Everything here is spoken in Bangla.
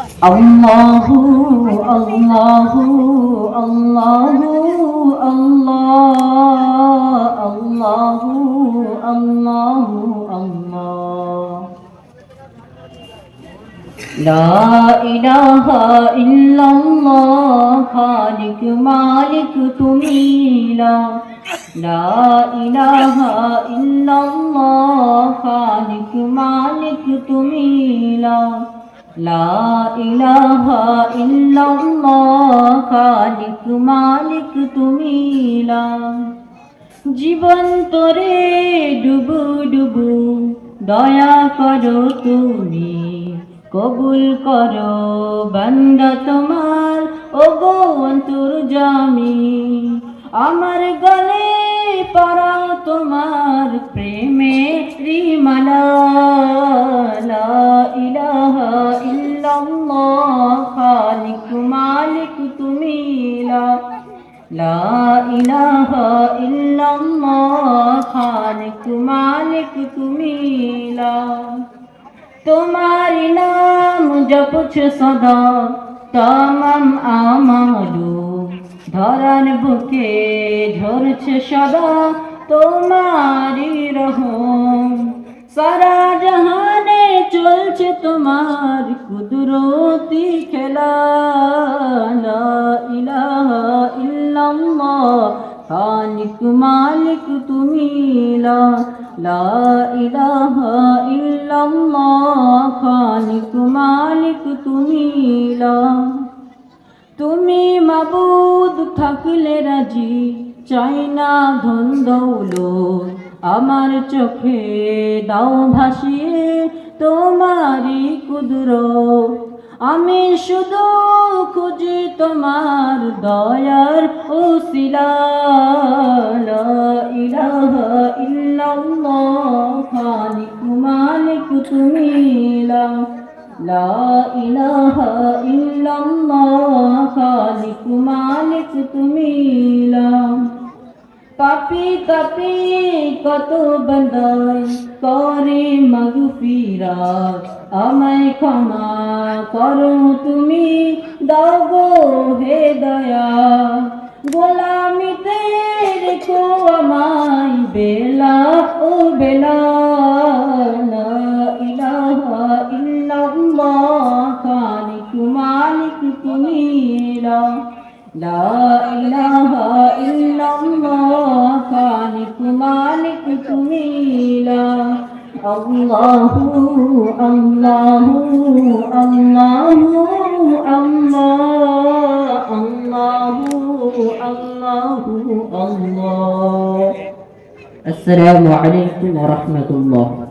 الله الله الله الله الله الله الله لا إله إلا الله خالق مالك تميلا لا إله إلا الله خالق مالك تميلا লা ইলাহা ইল্লাল্লাহ, খালিক মালিক তুমি জীবন তোরে ডুবু ডুবু, দয়া করো তুমি, কবুল করো বান্দা তোমার ও গো অন্তর জামি। আমার গলে পরাও তোমার প্রেমের রিমালা ইলাহা ইল্লাল্লাহ খালিক মালিক তুমি লা লা খালিক মালিক তুমি তোমার নাম জপছ সদা, তামাম আমালু, ধরার বুকে ঝরছে সদা। তোমারি তোমার কুদরতি খেলা। ইলাহা ইল্লাল্লাহ খালিক মালিক তুমি লা। ইলাহা ইল্লাল্লাহ খালিক মালিক তুমি লা। তুমি মাবুদ থাকলে রাজি, চাই না ধন দৌলত। আমার চোখে দাও ভাসিয়ে তোমারি কুদরত, আমি শুধু খুঁজি তোমার দয়ার ওসিলা। ইলাহা ইল্লাল্লাহ, খালিক মালিক তুমি লা ইলাহা ইল্লাল্লাহ, খালিক তুমি পাপি তাপি কত বন্দাই করে মগফিরাত আমায় ক্ষমা করো তুমি দাও গো হে দয়া গোলামিতে রেখো আমায় বেলা ও বেলা ইল্লাল্লাহ খালিক মালিক তুমি লা লা ইলাহা ইল্লাল্লাহ খালিক মালিক তুমি লা আল্লাহু আল্লাহু আল্লাহু আল্লাহ আল্লাহু আল্লাহু আল্লাহ আসসালামু আলাইকুম ওয়া রাহমাতুল্লাহ